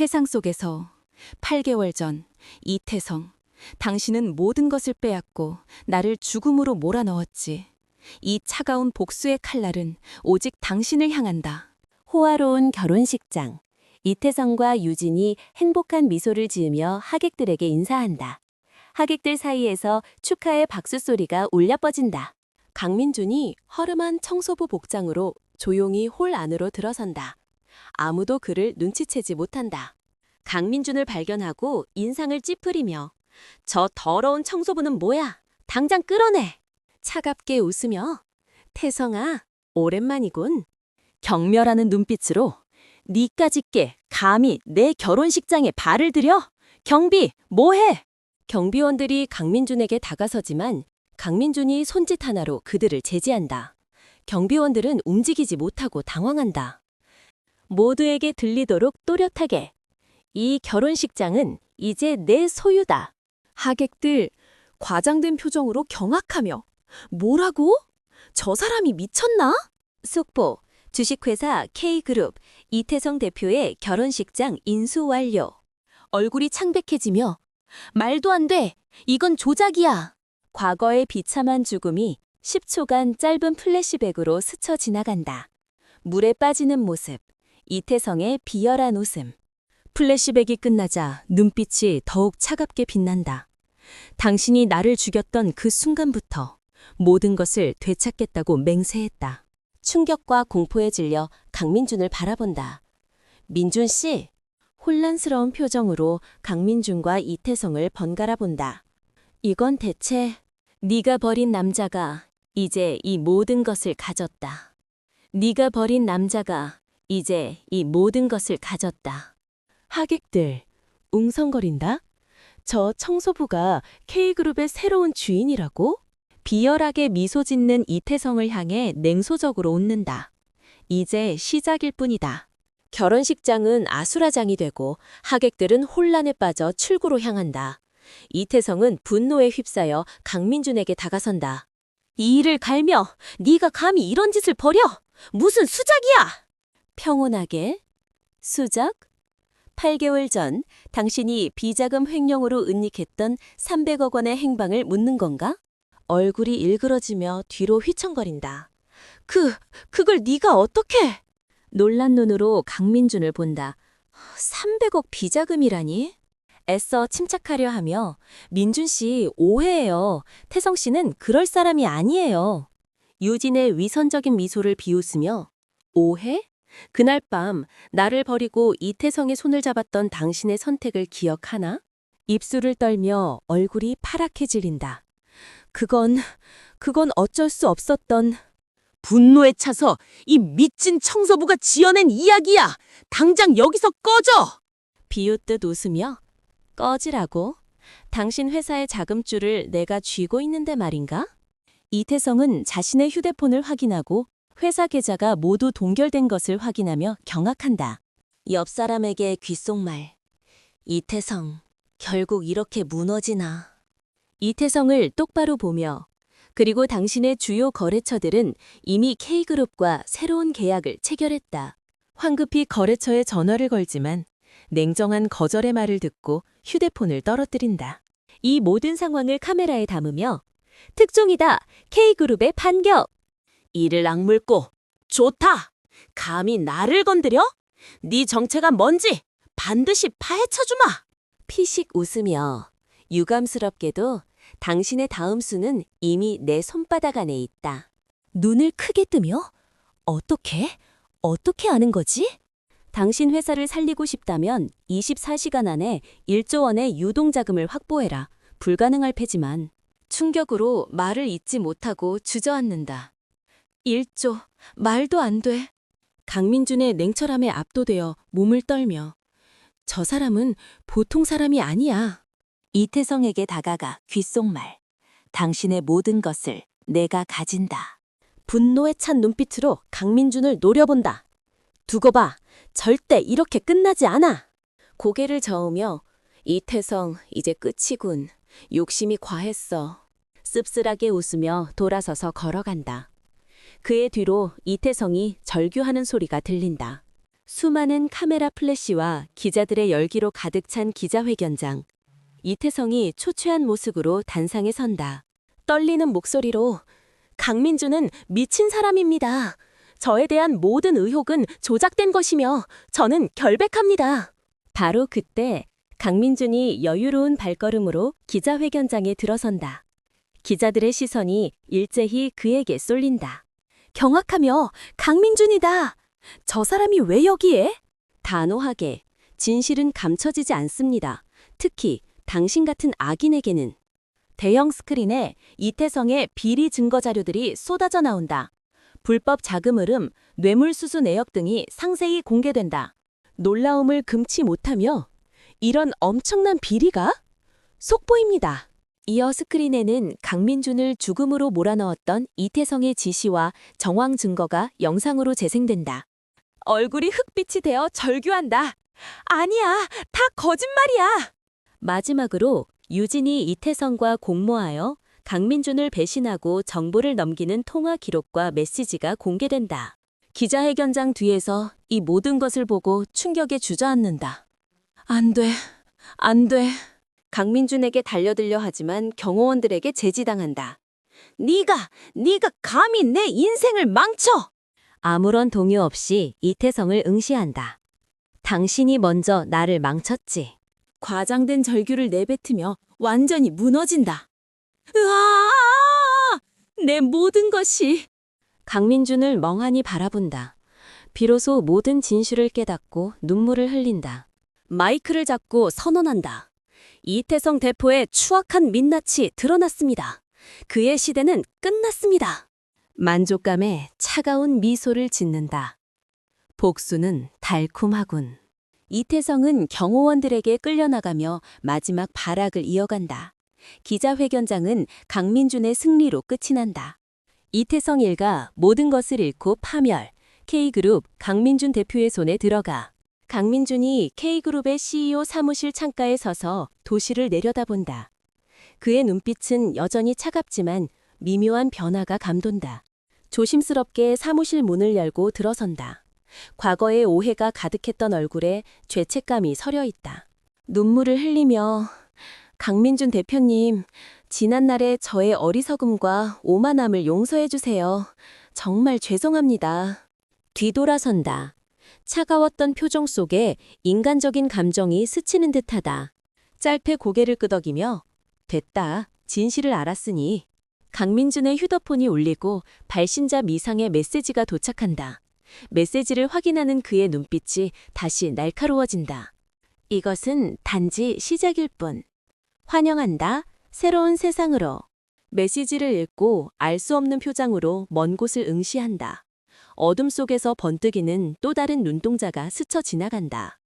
회상 속에서 8개월 전 이태성, 당신은 모든 것을 빼앗고 나를 죽음으로 몰아넣었지. 이 차가운 복수의 칼날은 오직 당신을 향한다. 호화로운 결혼식장. 이태성과 유진이 행복한 미소를 지으며 하객들에게 인사한다. 하객들 사이에서 축하의 박수 소리가 울려 뻗진다. 강민준이 허름한 청소부 복장으로 조용히 홀 안으로 들어선다. 아무도 그를 눈치채지 못한다. 강민준을 발견하고 인상을 찌푸리며 저 더러운 청소부는 뭐야? 당장 끌어내! 차갑게 웃으며 태성아, 오랜만이군. 경멸하는 눈빛으로 니까짓 게 감히 내 결혼식장에 발을 들여? 경비, 뭐해? 경비원들이 강민준에게 다가서지만 강민준이 손짓 하나로 그들을 제지한다. 경비원들은 움직이지 못하고 당황한다. 모두에게 들리도록 또렷하게. 이 결혼식장은 이제 내 소유다. 하객들 과장된 표정으로 경악하며 뭐라고? 저 사람이 미쳤나? 속보 주식회사 K그룹 이태성 대표의 결혼식장 인수 완료. 얼굴이 창백해지며 말도 안 돼. 이건 조작이야. 과거의 비참한 죽음이 10초간 짧은 플래시백으로 스쳐 지나간다. 물에 빠지는 모습. 이태성의 비열한 웃음. 플래시백이 끝나자 눈빛이 더욱 차갑게 빛난다. 당신이 나를 죽였던 그 순간부터 모든 것을 되찾겠다고 맹세했다. 충격과 공포에 질려 강민준을 바라본다. 민준 씨, 혼란스러운 표정으로 강민준과 이태성을 번갈아 본다. 이건 대체 네가 버린 남자가 이제 이 모든 것을 가졌다. 네가 버린 남자가 이제 이 모든 것을 가졌다. 하객들 웅성거린다. 저 청소부가 K그룹의 새로운 주인이라고? 비열하게 미소 짓는 이태성을 향해 냉소적으로 웃는다. 이제 시작일 뿐이다. 결혼식장은 아수라장이 되고 하객들은 혼란에 빠져 출구로 향한다. 이태성은 분노에 휩싸여 강민준에게 다가선다. 이 일을 갈며 네가 감히 이런 짓을 벌여? 무슨 수작이야? 평온하게 수작? 8개월 전 당신이 비자금 횡령으로 은닉했던 300억 원의 행방을 묻는 건가? 얼굴이 일그러지며 뒤로 휘청거린다. 그, 그걸 네가 어떻게? 놀란 눈으로 강민준을 본다. 300억 비자금이라니? 애써 침착하려 하며 민준 씨 오해예요. 태성 씨는 그럴 사람이 아니에요. 유진의 위선적인 미소를 비웃으며 오해? 그날 밤 나를 버리고 이태성의 손을 잡았던 당신의 선택을 기억하나? 입술을 떨며 얼굴이 파랗게 질린다. 그건, 그건 어쩔 수 없었던 분노에 차서 이 미친 청소부가 지어낸 이야기야! 당장 여기서 꺼져! 비웃듯 웃으며 꺼지라고? 당신 회사의 자금줄을 내가 쥐고 있는데 말인가? 이태성은 자신의 휴대폰을 확인하고 회사 계좌가 모두 동결된 것을 확인하며 경악한다. 옆 사람에게 귓속말. 이태성, 결국 이렇게 무너지나. 이태성을 똑바로 보며 그리고 당신의 주요 거래처들은 이미 K그룹과 새로운 계약을 체결했다. 황급히 거래처에 전화를 걸지만 냉정한 거절의 말을 듣고 휴대폰을 떨어뜨린다. 이 모든 상황을 카메라에 담으며 특종이다. K그룹의 반격. 이를 악물고 좋다. 감히 나를 건드려? 네 정체가 뭔지 반드시 파헤쳐주마. 피식 웃으며 유감스럽게도 당신의 다음 수는 이미 내 손바닥 안에 있다. 눈을 크게 뜨며 어떻게? 어떻게 아는 거지? 당신 회사를 살리고 싶다면 24시간 안에 1조 원의 유동 자금을 확보해라. 불가능할 패지만 충격으로 말을 잇지 못하고 주저앉는다. 1조, 말도 안 돼. 강민준의 냉철함에 압도되어 몸을 떨며 저 사람은 보통 사람이 아니야. 이태성에게 다가가 귓속말. 당신의 모든 것을 내가 가진다. 분노에 찬 눈빛으로 강민준을 노려본다. 두고 봐. 절대 이렇게 끝나지 않아. 고개를 저으며 이태성 이제 끝이군. 욕심이 과했어. 씁쓸하게 웃으며 돌아서서 걸어간다. 그의 뒤로 이태성이 절규하는 소리가 들린다. 수많은 카메라 플래시와 기자들의 열기로 가득 찬 기자회견장. 이태성이 초췌한 모습으로 단상에 선다. 떨리는 목소리로 강민주는 미친 사람입니다. 저에 대한 모든 의혹은 조작된 것이며 저는 결백합니다. 바로 그때 강민준이 여유로운 발걸음으로 기자회견장에 들어선다. 기자들의 시선이 일제히 그에게 쏠린다. 경악하며 강민준이다. 저 사람이 왜 여기에? 단호하게 진실은 감춰지지 않습니다. 특히 당신 같은 악인에게는 대형 스크린에 이태성의 비리 증거 자료들이 쏟아져 나온다. 불법 자금 흐름, 뇌물수수 내역 등이 상세히 공개된다. 놀라움을 금치 못하며 이런 엄청난 비리가 속보입니다. 이어 스크린에는 강민준을 죽음으로 몰아넣었던 이태성의 지시와 정황 증거가 영상으로 재생된다. 얼굴이 흑빛이 되어 절규한다. 아니야, 다 거짓말이야. 마지막으로 유진이 이태성과 공모하여 강민준을 배신하고 정보를 넘기는 통화 기록과 메시지가 공개된다. 기자회견장 뒤에서 이 모든 것을 보고 충격에 주저앉는다. 안 돼, 안 돼. 강민준에게 달려들려 하지만 경호원들에게 제지당한다. 네가, 네가 감히 내 인생을 망쳐! 아무런 동요 없이 이태성을 응시한다. 당신이 먼저 나를 망쳤지. 과장된 절규를 내뱉으며 완전히 무너진다. 으아! 내 모든 것이. 강민준을 멍하니 바라본다. 비로소 모든 진실을 깨닫고 눈물을 흘린다. 마이크를 잡고 선언한다. 이태성 대포의 추악한 민낯이 드러났습니다. 그의 시대는 끝났습니다. 만족감에 차가운 미소를 짓는다. 복수는 달콤하군. 이태성은 경호원들에게 끌려나가며 마지막 발악을 이어간다. 기자회견장은 강민준의 승리로 끝이 난다. 이태성 일가 모든 것을 잃고 파멸. K그룹 강민준 대표의 손에 들어가. 강민준이 K그룹의 CEO 사무실 창가에 서서 도시를 내려다본다. 그의 눈빛은 여전히 차갑지만 미묘한 변화가 감돈다. 조심스럽게 사무실 문을 열고 들어선다. 과거의 오해가 가득했던 얼굴에 죄책감이 서려 있다. 눈물을 흘리며 강민준 대표님, 지난날의 저의 어리석음과 오만함을 용서해 주세요. 정말 죄송합니다. 뒤돌아선다. 차가웠던 표정 속에 인간적인 감정이 스치는 듯하다. 짧게 고개를 끄덕이며 됐다. 진실을 알았으니. 강민준의 휴대폰이 울리고 발신자 미상의 메시지가 도착한다. 메시지를 확인하는 그의 눈빛이 다시 날카로워진다. 이것은 단지 시작일 뿐. 환영한다. 새로운 세상으로. 메시지를 읽고 알 수 없는 표정으로 먼 곳을 응시한다. 어둠 속에서 번뜩이는 또 다른 눈동자가 스쳐 지나간다.